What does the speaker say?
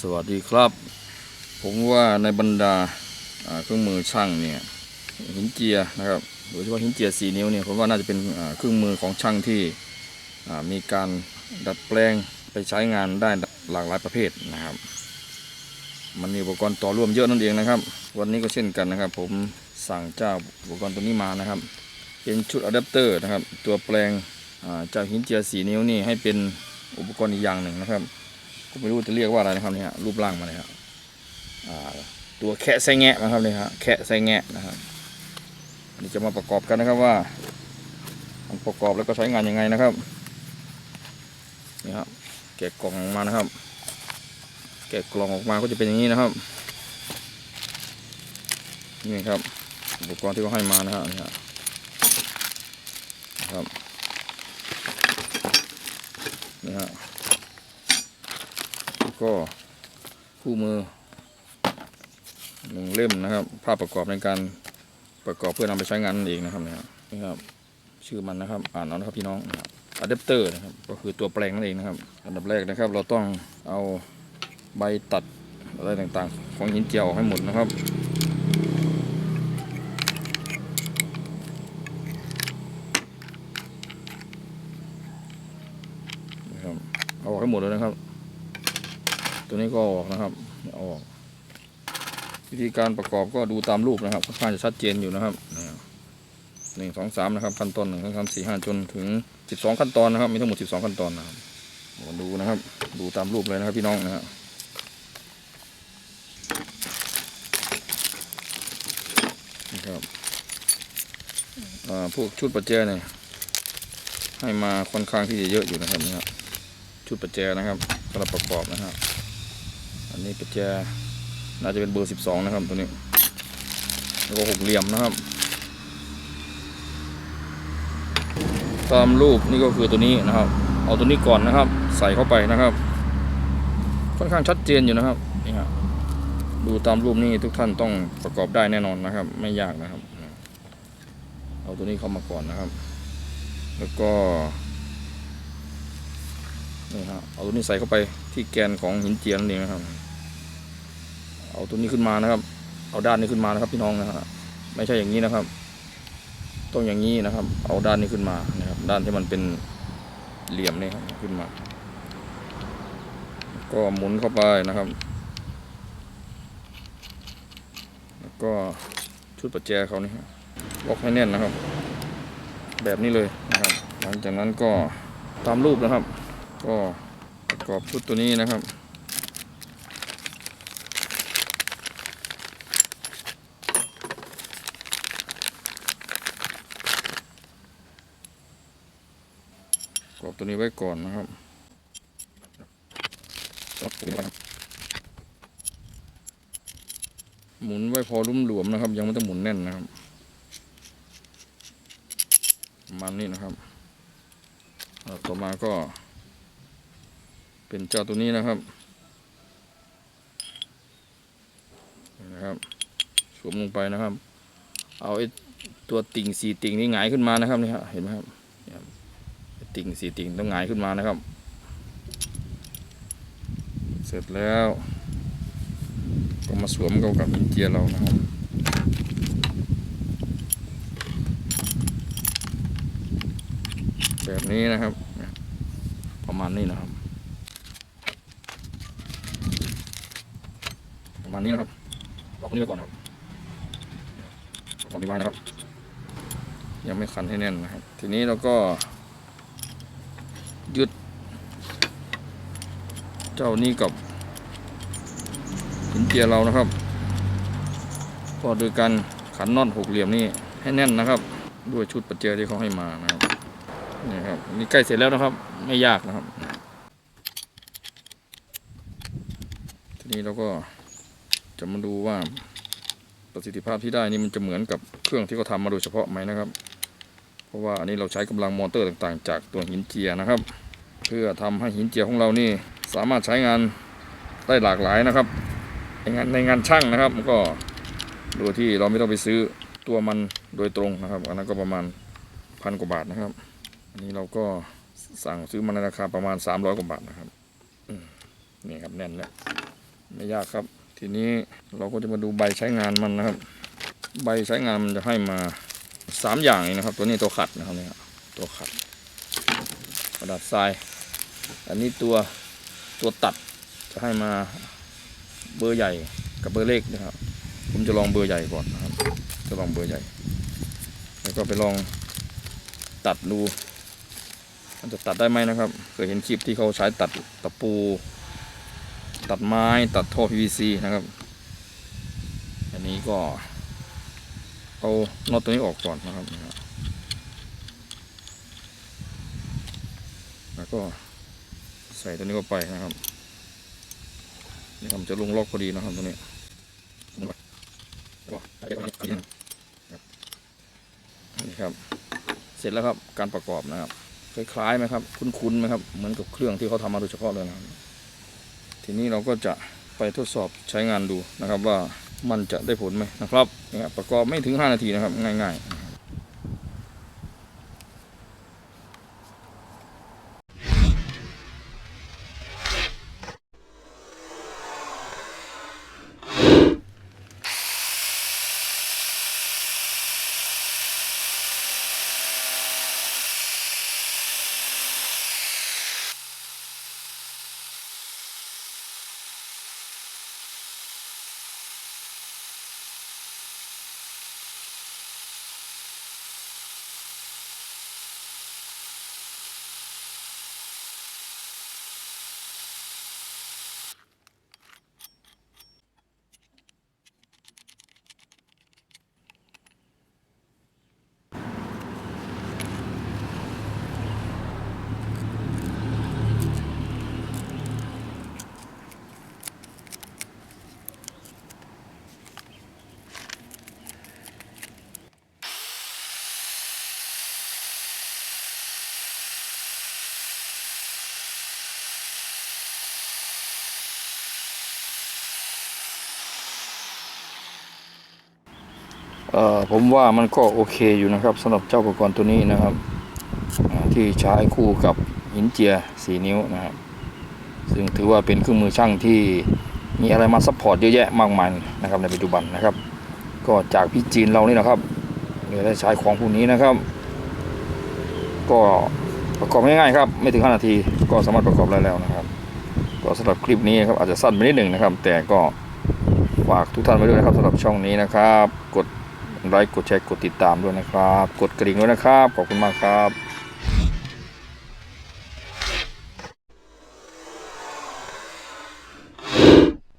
สวัสดีครับ ผมว่าในบรรดาเครื่องมือช่างเนี่ยหินเจียนะครับโดยเฉพาะหินเจียสีนิ้วเนี่ยผมว่าน่าจะเป็นเครื่องมือของช่างที่มีการดัดแปลงไปใช้งานได้หลากหลายประเภทนะครับ มันมีอุปกรณ์ต่อร่วมเยอะนั่นเองนะครับ วันนี้ก็เช่นกันนะครับ ผมสั่งเจ้าอุปกรณ์ตัวนี้มานะครับ เป็นชุดอะแดปเตอร์นะครับ ตัวแปลงจากหินเจียสีนิ้วนี่ให้เป็นอุปกรณ์อีกอย่างหนึ่งนะครับ ก็ไม่รู้จะเรียกว่าอะไรนะครับเนี่ยรูปร่างมาเลยครับตัวแคะไส้แงะนะครับเนี่ยฮะแคะไส้แงะนะครับนี่จะมาประกอบกันนะครับว่ามันประกอบแล้วก็ใช้งานยังไงนะครับนี่ครับแกะกล่องออกมานะครับ แกะกล่องออกมาก็จะเป็นอย่างนี้นะครับนี่ครับอุปกรณ์ที่เขาให้มานะครับนี่ครับนะครับนี่ฮะ ก็คู่มือหนึ่งเล่มนะครับ ภาพประกอบในการประกอบเพื่อนำไปใช้งานนั่นเองนะครับนะครับนี่ครับชื่อมันนะครับ อ่านเอานะครับพี่น้องอะแดปเตอร์นะครับก็คือตัวแปลงนั่นเองนะครับ อันดับแรกนะครับ เราต้องเอาใบตัดอะไรต่างๆ ของหินเจียวให้หมดนะครับนะครับเอาออกให้หมดเลยนะครับ ตัวนี้ก็ออกนะครับอออก วิธีการประกอบก็ดูตามรูปนะครับค่อนข้างจะชัดเจนอยู่นะครับหนึ่งสองสามนะครับขั้นตอนหนึ่งขั้นตอนสี่ห้าจนถึงสิบสองขั้นตอนนะครับ มีทั้งหมดสิบสองขั้นตอนนะครับมาดูนะครับ ดูตามรูปเลยนะครับพี่น้องนะครับนี่ครับพวกชุดประแจเนี่ยให้มาค่อนข้างที่จะเยอะอยู่นะครับนี่ครับชุดประแจนะครับสำหรับประกอบนะครับ อันนี้ประแจน่าจะเป็นเบอร์12นะครับตัวนี้แล้วก็หกเหลี่ยมนะครับ ตามรูปนี่ก็คือตัวนี้นะครับ เอาตัวนี้ก่อนนะครับ ใส่เข้าไปนะครับ ค่อนข้างชัดเจนอยู่นะครับนี่ครับดูตามรูปนี่ทุกท่านต้องประกอบได้แน่นอนนะครับ ไม่ยากนะครับ เอาตัวนี้เข้ามาก่อนนะครับ แล้วก็นี่ฮะเอาตัวนี้ใส่เข้าไปที่แกนของหินเจียนนเองนะครับ เอาตัวนี้ขึ้นมานะครับ เอาด้านนี้ขึ้นมานะครับพี่น้องนะฮะไม่ใช่อย่างนี้นะครับ ต้องอย่างนี้นะครับ เอาด้านนี้ขึ้นมานะครับ ด้านที่มันเป็นเหลี่ยมนี่ครับขึ้นมา ก็หมุนเข้าไปนะครับ แล้วก็ชุดประแจเขานี่ฮะล็อกให้แน่นนะครับ แบบนี้เลยนะครับ หลังจากนั้นก็ตามรูปนะครับ ก็ประกอบชุดตัวนี้นะครับ ปรอบตัวนี้ไว้ก่อนนะครับหมุนไว้พอรุ่มหลวมนะครับ ยังไม่ต้องหมุนแน่นนะครับมาณนี้นะครับต่อมาก็ เป็นเจ้าตัวนี้นะครับนะครับสวมลงไปนะครับ เอาไอ้ตัวติ่งสี่ติ่งนี้หงายขึ้นมานะครับนี่ฮะเห็นไหมครับ ติ่งสี่ติ่งต้องหงายขึ้นมานะครับ เสร็จแล้ว ก็มาสวมเข้ากับหินเจียเรานะครับแบบนี้นะครับ ประมาณนี้นะครับ ประมาณนี้นะครับล็อกนี้ไว้ก่อนครับล็อกนี้ไว้นะครับ ยังไม่คันให้แน่นนะครับ ทีนี้เราก็ยึด เจ้านี้กับหินเจียเรานะครับ ก็โดยการขันน็อตหกเหลี่ยมนี่ให้แน่นนะครับ ด้วยชุดประแจที่เขาให้มานะครับนี่ครับนี่ใกล้เสร็จแล้วนะครับ ไม่ยากนะครับ ทีนี้เราก็จะมาดูว่าประสิทธิภาพที่ได้นี่มันจะเหมือนกับเครื่องที่เขาทำมาโดยเฉพาะไหมนะครับ เพราะว่าอันนี้เราใช้กำลังมอเตอร์ต่างๆ จากตัวหินเจียนะครับ เพื่อทำให้หินเจียของเรานี่ สามารถใช้งานได้หลากหลายนะครับ ในงานในงานช่างนะครับมันก็โดยที่เราไม่ต้องไปซื้อตัวมันโดยตรงนะครับอันนั้นก็ประมาณพันกว่าบาทนะครับ อันนี้เราก็สั่งซื้อมาในราคาประมาณ 300กว่าบาทนะครับนี่ครับแน่นแล้วไม่ยากครับ ทีนี้เราก็จะมาดูใบใช้งานมันนะครับ ใบใช้งานมันจะให้มาสามอย่างนี้นะครับ ตัวนี้ตัวขัดนะครับเนี่ยตัวขัดกระดาษทราย อันนี้ตัว ตัวตัดจะให้มาเบอร์ใหญ่กับเบอร์เล็กนะครับ ผมจะลองเบอร์ใหญ่ก่อนนะครับ จะลองเบอร์ใหญ่ แล้วก็ไปลองตัดดูมันจะตัดได้ไหมนะครับ เคยเห็นคลิปที่เขาใช้ตัดตะปู ตัดไม้ตัดท่อ PVC นะครับ อันนี้ก็เอาน็อตตัวนี้ออกก่อนนะครับนะครับแล้วก็ ใส่ตัวนี้เข้าไปนะครับนี่ครับจะลงล็อกพอดีนะครับตัวนี้นี่ครับ เสร็จแล้วครับการประกอบนะครับ คล้ายๆไหมครับ คุ้นๆไหมครับ เหมือนกับเครื่องที่เขาทำมาโดยเฉพาะเลยนะครับ ทีนี้เราก็จะไปทดสอบใช้งานดูนะครับ ว่ามันจะได้ผลไหมนะครับนี่ครับประกอบไม่ถึง 5 นาทีนะครับ ง่าย ๆ ผมว่ามันก็โอเคอยู่นะครับสำหรับเจ้าอุปกรณ์ตัวนี้นะครับที่ใช้คู่กับหินเจีย4นิ้วนะครับซึ่งถือว่าเป็นเครื่องมือช่างที่มีอะไรมาซัพพอร์ตเยอะแยะมากมายนะครับในปัจจุบันนะครับ ก็จากพี่จีนเรานี่นะครับเลยได้ใช้ของพวกนี้นะครับ ก็ประกอบง่ายๆครับไม่ถึง5นาทีก็สามารถประกอบได้แล้วนะครับ ก็สำหรับคลิปนี้ครับอาจจะสั้นไปนิดหนึ่งนะครับ แต่ก็ฝากทุกท่านไว้ด้วยนะครับสำหรับช่องนี้นะครับ กด ไลค์กดแชร์กดติดตามด้วยนะครับ กดกระดิ่งด้วยนะครับ ขอบคุณมากครับ